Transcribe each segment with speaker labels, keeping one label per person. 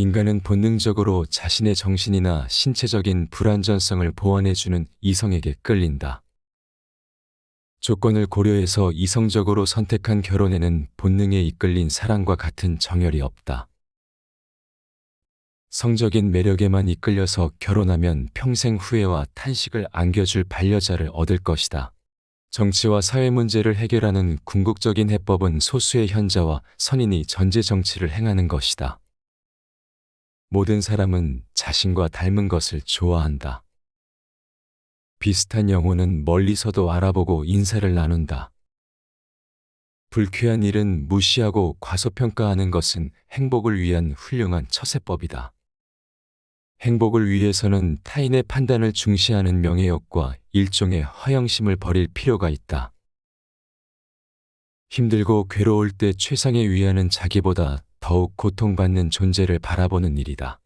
Speaker 1: 인간은 본능적으로 자신의 정신이나 신체적인 불안전성을 보완해주는 이성에게 끌린다. 조건을 고려해서 이성적으로 선택한 결혼에는 본능에 이끌린 사랑과 같은 정열이 없다. 성적인 매력에만 이끌려서 결혼하면 평생 후회와 탄식을 안겨줄 반려자를 얻을 것이다. 정치와 사회 문제를 해결하는 궁극적인 해법은 소수의 현자와 선인이 전제 정치를 행하는 것이다. 모든 사람은 자신과 닮은 것을 좋아한다. 비슷한 영혼은 멀리서도 알아보고 인사를 나눈다. 불쾌한 일은 무시하고 과소평가하는 것은 행복을 위한 훌륭한 처세법이다. 행복을 위해서는 타인의 판단을 중시하는 명예욕과 일종의 허영심을 버릴 필요가 있다. 힘들고 괴로울 때 최상의 위안은 자기보다 더욱 고통받는 존재를 바라보는 일이다.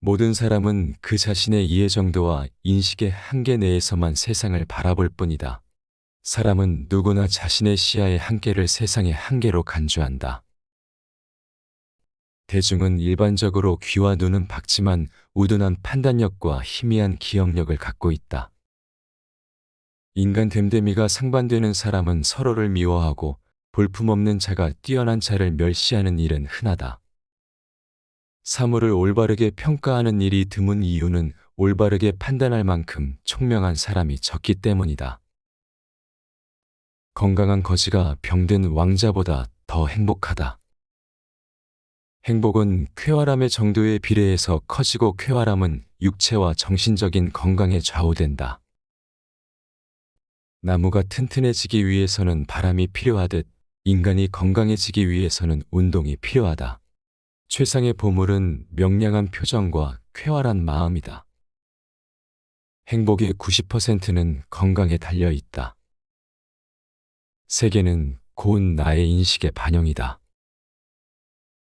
Speaker 1: 모든 사람은 그 자신의 이해 정도와 인식의 한계 내에서만 세상을 바라볼 뿐이다. 사람은 누구나 자신의 시야의 한계를 세상의 한계로 간주한다. 대중은 일반적으로 귀와 눈은 밝지만 우둔한 판단력과 희미한 기억력을 갖고 있다. 인간 됨됨이가 상반되는 사람은 서로를 미워하고 볼품없는 자가 뛰어난 자를 멸시하는 일은 흔하다. 사물을 올바르게 평가하는 일이 드문 이유는 올바르게 판단할 만큼 총명한 사람이 적기 때문이다. 건강한 거지가 병든 왕자보다 더 행복하다. 행복은 쾌활함의 정도에 비례해서 커지고 쾌활함은 육체와 정신적인 건강에 좌우된다. 나무가 튼튼해지기 위해서는 바람이 필요하듯 인간이 건강해지기 위해서는 운동이 필요하다. 최상의 보물은 명량한 표정과 쾌활한 마음이다. 행복의 90%는 건강에 달려 있다. 세계는 고운 나의 인식의 반영이다.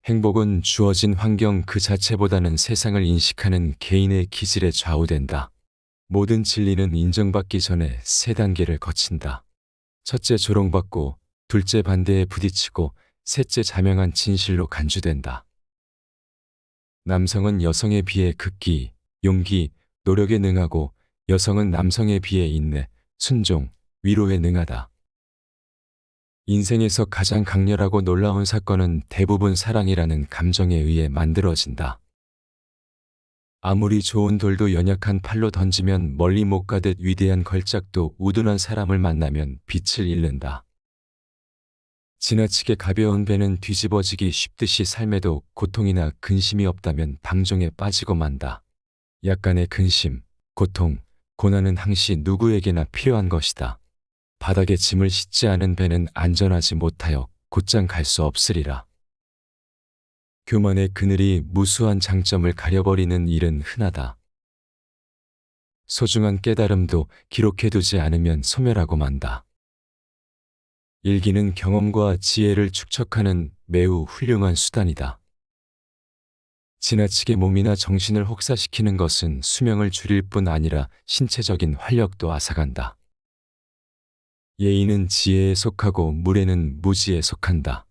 Speaker 1: 행복은 주어진 환경 그 자체보다는 세상을 인식하는 개인의 기질에 좌우된다. 모든 진리는 인정받기 전에 세 단계를 거친다. 첫째 조롱받고, 둘째 반대에 부딪히고, 셋째 자명한 진실로 간주된다. 남성은 여성에 비해 극기, 용기, 노력에 능하고 여성은 남성에 비해 인내, 순종, 위로에 능하다. 인생에서 가장 강렬하고 놀라운 사건은 대부분 사랑이라는 감정에 의해 만들어진다. 아무리 좋은 돌도 연약한 팔로 던지면 멀리 못 가듯 위대한 걸작도 우둔한 사람을 만나면 빛을 잃는다. 지나치게 가벼운 배는 뒤집어지기 쉽듯이 삶에도 고통이나 근심이 없다면 방종에 빠지고 만다. 약간의 근심, 고통, 고난은 항시 누구에게나 필요한 것이다. 바닥에 짐을 싣지 않은 배는 안전하지 못하여 곧장 갈 수 없으리라. 교만의 그늘이 무수한 장점을 가려버리는 일은 흔하다. 소중한 깨달음도 기록해두지 않으면 소멸하고 만다. 일기는 경험과 지혜를 축적하는 매우 훌륭한 수단이다. 지나치게 몸이나 정신을 혹사시키는 것은 수명을 줄일 뿐 아니라 신체적인 활력도 앗아간다. 예의는 지혜에 속하고 물에는 무지에 속한다.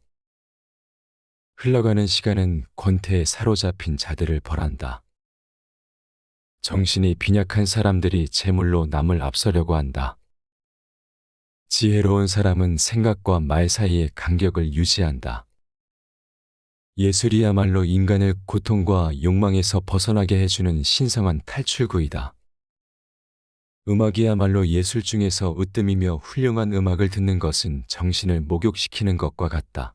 Speaker 1: 흘러가는 시간은 권태에 사로잡힌 자들을 벌한다. 정신이 빈약한 사람들이 재물로 남을 앞서려고 한다. 지혜로운 사람은 생각과 말 사이의 간격을 유지한다. 예술이야말로 인간을 고통과 욕망에서 벗어나게 해주는 신성한 탈출구이다. 음악이야말로 예술 중에서 으뜸이며 훌륭한 음악을 듣는 것은 정신을 목욕시키는 것과 같다.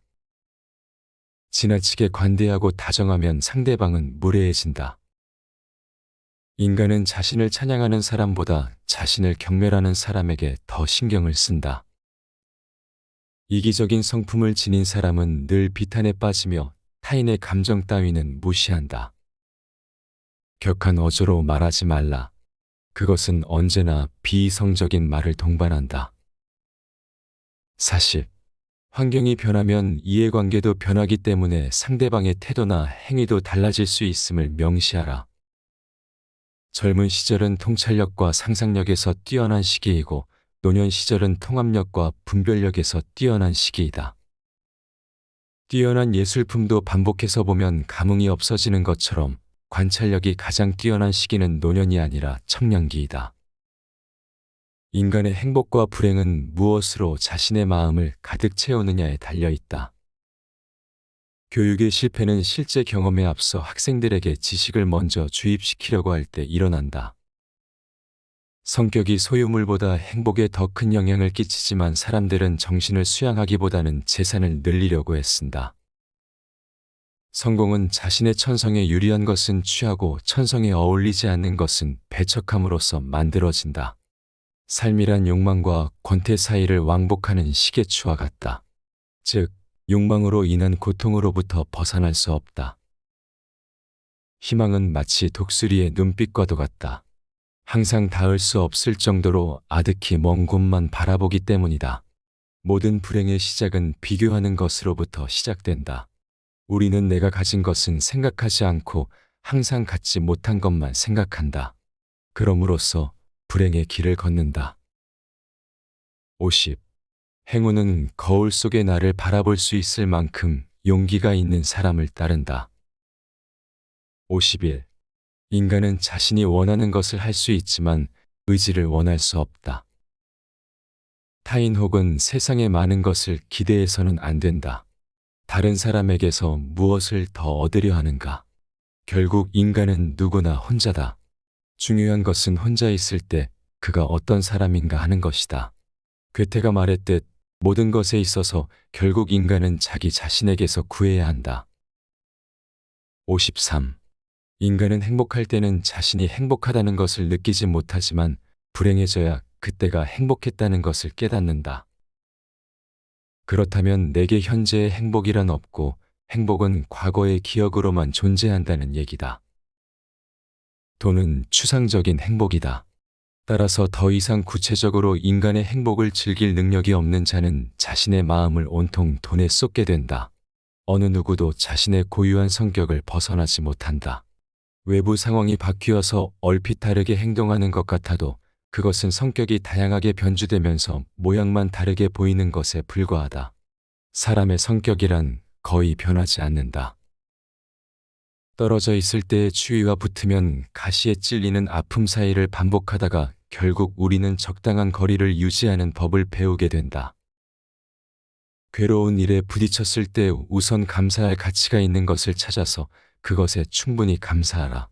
Speaker 1: 지나치게 관대하고 다정하면 상대방은 무례해진다. 인간은 자신을 찬양하는 사람보다 자신을 경멸하는 사람에게 더 신경을 쓴다. 이기적인 성품을 지닌 사람은 늘 비탄에 빠지며 타인의 감정 따위는 무시한다. 격한 어조로 말하지 말라. 그것은 언제나 비이성적인 말을 동반한다. 사실, 환경이 변하면 이해관계도 변하기 때문에 상대방의 태도나 행위도 달라질 수 있음을 명시하라. 젊은 시절은 통찰력과 상상력에서 뛰어난 시기이고 노년 시절은 통합력과 분별력에서 뛰어난 시기이다. 뛰어난 예술품도 반복해서 보면 감흥이 없어지는 것처럼 관찰력이 가장 뛰어난 시기는 노년이 아니라 청년기이다. 인간의 행복과 불행은 무엇으로 자신의 마음을 가득 채우느냐에 달려 있다. 교육의 실패는 실제 경험에 앞서 학생들에게 지식을 먼저 주입시키려고 할 때 일어난다. 성격이 소유물보다 행복에 더 큰 영향을 끼치지만 사람들은 정신을 수양하기보다는 재산을 늘리려고 애쓴다. 성공은 자신의 천성에 유리한 것은 취하고 천성에 어울리지 않는 것은 배척함으로써 만들어진다. 삶이란 욕망과 권태 사이를 왕복하는 시계추와 같다. 즉, 욕망으로 인한 고통으로부터 벗어날 수 없다. 희망은 마치 독수리의 눈빛과도 같다. 항상 닿을 수 없을 정도로 아득히 먼 곳만 바라보기 때문이다. 모든 불행의 시작은 비교하는 것으로부터 시작된다. 우리는 내가 가진 것은 생각하지 않고 항상 갖지 못한 것만 생각한다. 그럼으로써 불행의 길을 걷는다. 50. 행운은 거울 속의 나를 바라볼 수 있을 만큼 용기가 있는 사람을 따른다. 51. 인간은 자신이 원하는 것을 할 수 있지만 의지를 원할 수 없다. 타인 혹은 세상의 많은 것을 기대해서는 안 된다. 다른 사람에게서 무엇을 더 얻으려 하는가? 결국 인간은 누구나 혼자다. 중요한 것은 혼자 있을 때 그가 어떤 사람인가 하는 것이다. 괴테가 말했듯 모든 것에 있어서 결국 인간은 자기 자신에게서 구해야 한다. 53. 인간은 행복할 때는 자신이 행복하다는 것을 느끼지 못하지만 불행해져야 그때가 행복했다는 것을 깨닫는다. 그렇다면 내게 현재의 행복이란 없고 행복은 과거의 기억으로만 존재한다는 얘기다. 돈은 추상적인 행복이다. 따라서 더 이상 구체적으로 인간의 행복을 즐길 능력이 없는 자는 자신의 마음을 온통 돈에 쏟게 된다. 어느 누구도 자신의 고유한 성격을 벗어나지 못한다. 외부 상황이 바뀌어서 얼핏 다르게 행동하는 것 같아도 그것은 성격이 다양하게 변주되면서 모양만 다르게 보이는 것에 불과하다. 사람의 성격이란 거의 변하지 않는다. 떨어져 있을 때의 추위와 붙으면 가시에 찔리는 아픔 사이를 반복하다가 결국 우리는 적당한 거리를 유지하는 법을 배우게 된다. 괴로운 일에 부딪혔을 때 우선 감사할 가치가 있는 것을 찾아서 그것에 충분히 감사하라.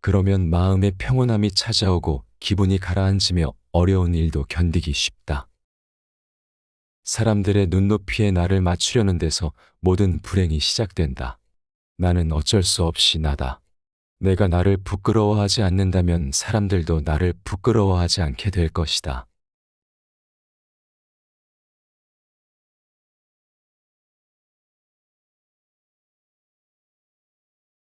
Speaker 1: 그러면 마음의 평온함이 찾아오고 기분이 가라앉으며 어려운 일도 견디기 쉽다. 사람들의 눈높이에 나를 맞추려는 데서 모든 불행이 시작된다. 나는 어쩔 수 없이 나다. 내가 나를 부끄러워하지 않는다면 사람들도 나를 부끄러워하지 않게 될 것이다.